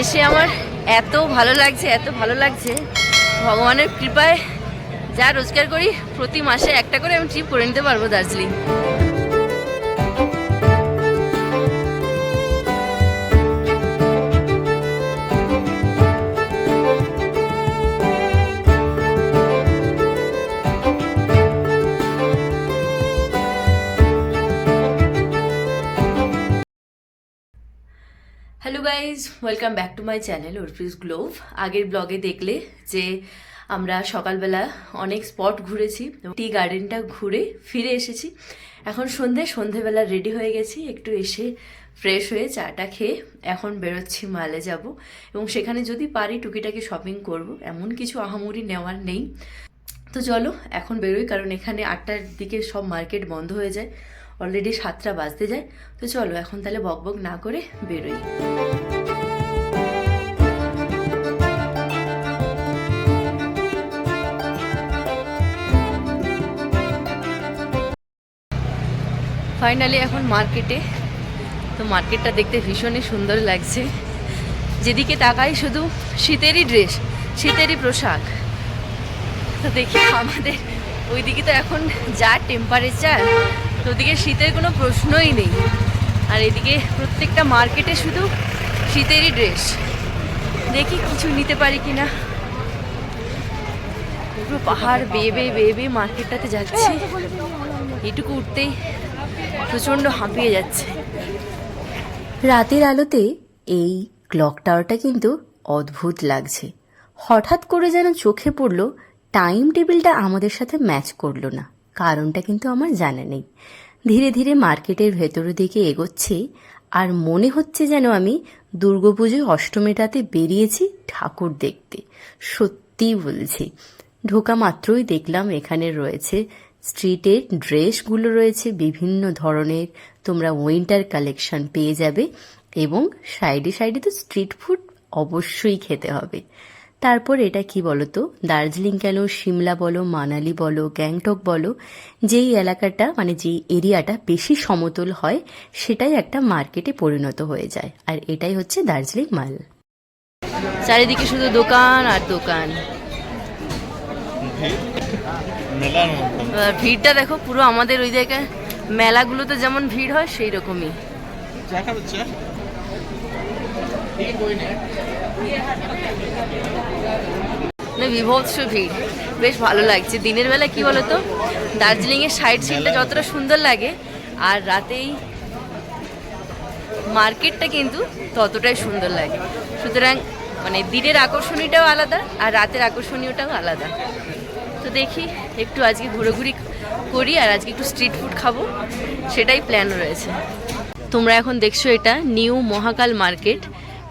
এসে আমার এত ভালো লাগছে, এত ভালো লাগছে। ভগবানের কৃপায় যা রোজগার করি, প্রতি মাসে একটা করে আমি ট্রিপ করে নিতে পারব Darjeeling. Guys welcome back to my channel উর্ফিস গ্লোভ আগের ব্লগে দেখলে যে আমরা সকালবেলা অনেক স্পট ঘুরেছি টি গার্ডেনটা ঘুরে ফিরে এসেছি। এখন সন্ধে, সন্ধেবেলা রেডি হয়ে গেছি, একটু এসে ফ্রেশ হয়ে চাটা খেয়ে এখন বেরোচ্ছি মালে যাব। এবং সেখানে যদি পারি টুকিটাকি শপিং করব, এমন কিছু আহামরি নেওয়ার নেই। তো চলো, এখন বেরোই, কারণ এখানে আটটার দিকে সব মার্কেট বন্ধ হয়ে যায়। অলরেডি সাতটা বাজতে যায়। তো চলো, এখন তাহলে বকবক না করে বেরোই। ফাইনালি এখন মার্কেটে তো মার্কেটটা দেখতে ভীষণই সুন্দর লাগছে। যেদিকে তাকাই শুধু শীতেরই ড্রেস শীতেরই পোশাক। তো দেখি আমাদের, ওইদিকে তো এখন যা টেম্পারেচার তো ওদিকে শীতের কোনো প্রশ্নই নেই। আর এদিকে প্রত্যেকটা মার্কেটে শুধু শীতেরই ড্রেস। দেখি কিছু নিতে পারি কি না পুরো পাহাড় বেয়ে বেয়ে বেয়ে বেয়ে মার্কেটটাতে যাচ্ছি। এটুকু উঠতেই প্রচণ্ড হাঁপিয়ে যাচ্ছে। রাতের আলোতে এই ক্লক টাওয়ারটা কিন্তু অদ্ভুত লাগছে। হঠাৎ করে যেন চোখে পড়ল, টাইম টেবিলটা আমাদের সাথে ম্যাচ করল না। কারণটা কিন্তু আমার জানা নেই। ধীরে ধীরে মার্কেটের ভেতরের দিকে এগোচ্ছে আর মনে হচ্ছে যেন আমি দুর্গাপুজোয় অষ্টমীটাতে বেরিয়েছি ঠাকুর দেখতে। সত্যিই বলছি, ঢোকা মাত্রই দেখলাম এখানে রয়েছে স্ট্রিটের ড্রেসগুলো রয়েছে বিভিন্ন ধরনের, তোমরা উইন্টার কালেকশন পেয়ে যাবে এবং সাইডে সাইডে তো স্ট্রিট ফুড অবশ্যই খেতে হবে। তারপর এটা কি বলো তো দার্জিলিং কেন সিমলা বলো মানালি বলো গ্যাংটক বলো যেই এলাকাটা মানে যেই এরিয়াটা বেশি সমতল হয় সেটাই একটা মার্কেটে পরিণত হয়ে যায়। আর এটাই হচ্ছে দার্জিলিং মাল। চারিদিকে শুধু দোকান আর দোকান। ভিড়টা দেখো পুরো আমাদের ওই জায়গায় মেলাগুলোতে যেমন ভিড় হয় সেই রকমই বিভৎস ভিড়। বেশ ভালো লাগছে। দিনের বেলা কি বলতো? দার্জিলিংয়ের সাইড সিনটা যতটা সুন্দর লাগে আর রাতেই মার্কেটটা কিন্তু ততটাই সুন্দর লাগে। সুতরাং মানে দিনের আকর্ষণীয়টাও আলাদা আর রাতের আকর্ষণীয়টাও আলাদা। তো দেখি একটু আজকে ঘোরাঘুরি করি আর আজকে একটু স্ট্রিট ফুড খাব সেটাই প্ল্যান রয়েছে। তোমরা এখন দেখছ এটা নিউ মহাকাল মার্কেট।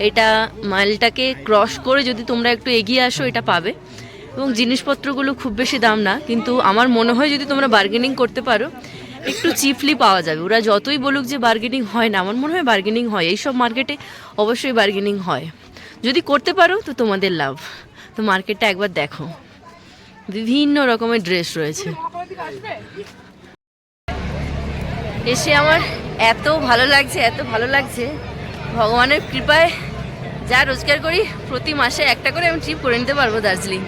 এটা মাইলটাকে ক্রস করে যদি তোমরা একটু এগিয়ে আসো, এটা পাবে। এবং জিনিসপত্রগুলো খুব বেশি দাম না, কিন্তু আমার মনে হয় যদি তোমরা বার্গেনিং করতে পারো, একটু চিপলি পাওয়া যাবে। ওরা যতই বলুক যে বার্গেনিং হয় না, আমার মনে হয় বার্গেনিং হয়। এইসব মার্কেটে অবশ্যই বার্গেনিং হয়। যদি করতে পারো, তো তোমাদের লাভ। তো মার্কেটটা একবার দেখো। বিভিন্ন রকমের ড্রেস রয়েছে। এসে আমার এত ভালো লাগছে, এত ভালো লাগছে। ভগবানের কৃপায় যা রোজগার করি, প্রতি মাসে একটা করে আমি ট্রিপ করে নিতে পারব দার্জিলিং।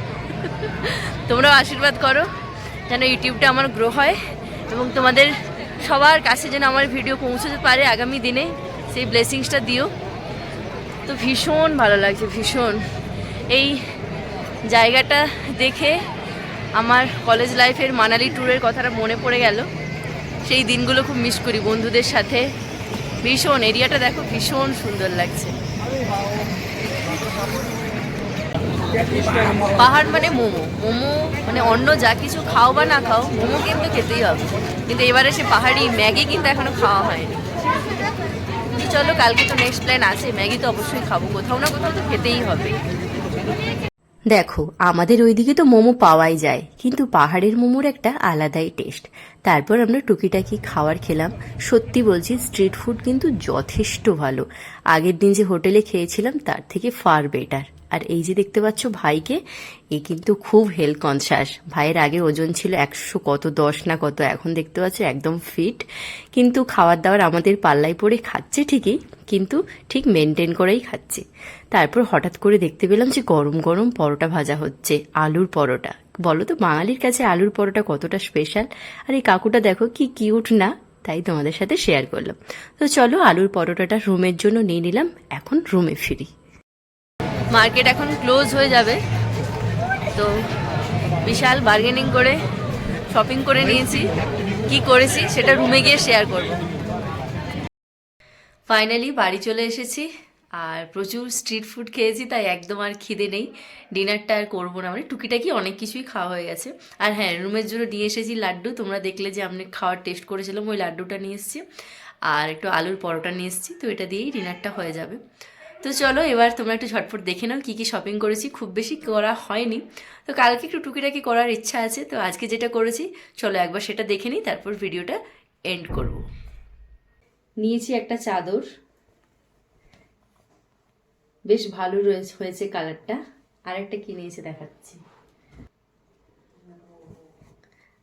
তোমরাও আশীর্বাদ করো, যেন ইউটিউবটা আমার গ্রো হয় এবং তোমাদের সবার কাছে যেন আমার ভিডিও পৌঁছতে পারে আগামী দিনে, সেই ব্লেসিংসটা দিও। তো ভীষণ ভালো লাগছে, ভীষণ। এই জায়গাটা দেখে আমার কলেজ লাইফের মানালি ট্যুরের কথাটা মনে পড়ে গেল। সেই দিনগুলো খুব মিস করি বন্ধুদের সাথে। ভীষণ, এরিয়াটা দেখো ভীষণ সুন্দর লাগছে। পাহাড় মানে মোমো। মোমো মানে অন্য যা কিছু খাও বা না খাও, মোমো কিন্তু খেতেই হবে। কিন্তু এবারে সে পাহাড়ি ম্যাগি কিন্তু এখনও খাওয়া হয়নি। চলো, কালকে তো নেক্সট প্ল্যান আছে। ম্যাগি তো অবশ্যই খাব। কোথাও না কোথাও তো খেতেই হবে। দেখো, আমাদের ওইদিকে তো মোমো পাওয়াই যায়, কিন্তু পাহাড়ের মোমোর একটা আলাদাই টেস্ট। তারপর আমরা টুকিটাকি খাওয়ার খেলাম। সত্যি বলছি, স্ট্রিট ফুড কিন্তু যথেষ্ট ভালো। আগের দিন যে হোটেলে খেয়েছিলাম, তার থেকে ফার বেটার আর এই যে দেখতে পাচ্ছ ভাইকে, এ কিন্তু খুব হেলথ কনসাস ভাইয়ের আগে ওজন ছিল একশো কত দশ না কত, এখন দেখতে পাচ্ছ একদম ফিট কিন্তু খাবার দাবার আমাদের পাল্লায় পড়ে খাচ্ছে ঠিকই, কিন্তু ঠিক মেনটেন করেই খাচ্ছে। তারপর হঠাৎ করে দেখতে পেলাম যে গরম গরম পরোটা ভাজা হচ্ছে, আলুর পরোটা। বলো তো, বাঙালির কাছে আলুর পরোটা কতটা স্পেশাল আর এই কাকুটা দেখো কি কিউট না? তাই তোমাদের সাথে শেয়ার করলাম। তো চলো আলুর পরোটাটা রুমের জন্য নিয়ে নিলাম, এখন রুমে ফিরি। মার্কেট এখন ক্লোজ হয়ে যাবে। তো বিশাল বার্গেনিং করে শপিং করে নিয়েছি। কি করেছি সেটা রুমে গিয়ে শেয়ার করব। ফাইনালি বাড়ি চলে এসেছি, আর প্রচুর স্ট্রিট ফুড খেয়েছি, তাই একদম আর খিদে নেই। ডিনারটা আর করব না মানে টুকিটাকি অনেক কিছুই খাওয়া হয়ে গেছে। আর হ্যাঁ রুমের জন্য নিয়ে এসেছি লাড্ডু। তোমরা দেখলে যে আমি খাওয়ার টেস্ট করেছিলাম, ওই লাড্ডুটা নিয়ে এসেছি। আর একটু আলুর পরোটা নিয়ে এসেছি, তো এটা দিয়েই ডিনারটা হয়ে যাবে। তো চলো, এবার তোমরা একটু ঝটফট দেখে নাও কী কী শপিং করেছি। খুব বেশি করা হয়নি। তো কালকে একটু টুকিটাকি করার ইচ্ছা আছে, তো আজকে যেটা করেছি, চলো একবার সেটা দেখে নিই, তারপর ভিডিওটা এন্ড করব। নিয়েছি একটা চাদর। বেশ ভালো রয়েছে, হয়েছে কালারটা আরেকটা কি নিয়েছে দেখাচ্ছি।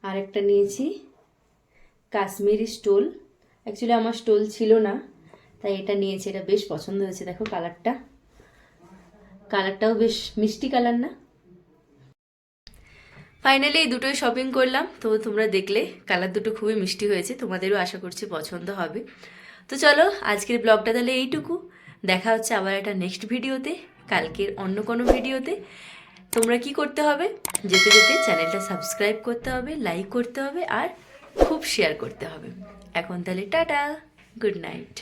আরেকটা নিয়েছি। কাশ্মীরি স্টোল। অ্যাকচুয়ালি আমার স্টোল ছিল না। তাই এটা নিয়েছি, এটা বেশ পছন্দ হয়েছে, দেখো কালারটা। কালারটাও বেশ মিষ্টি কালার না? ফাইনালি এই দুটোই শপিং করলাম। তো তোমরা দেখলে, কালার দুটো খুবই মিষ্টি হয়েছে, তোমাদেরও আশা করছি পছন্দ হবে। তো চলো, আজকের ব্লগটা তাহলে এইটুকু। দেখা হচ্ছে আবার একটা নেক্সট ভিডিওতে, কালকের অন্য কোনো ভিডিওতে। তোমরা কি করতে হবে? যেতে যেতে চ্যানেলটা সাবস্ক্রাইব করতে হবে লাইক করতে হবে, আর খুব শেয়ার করতে হবে। এখন তাহলে টাটা গুড নাইট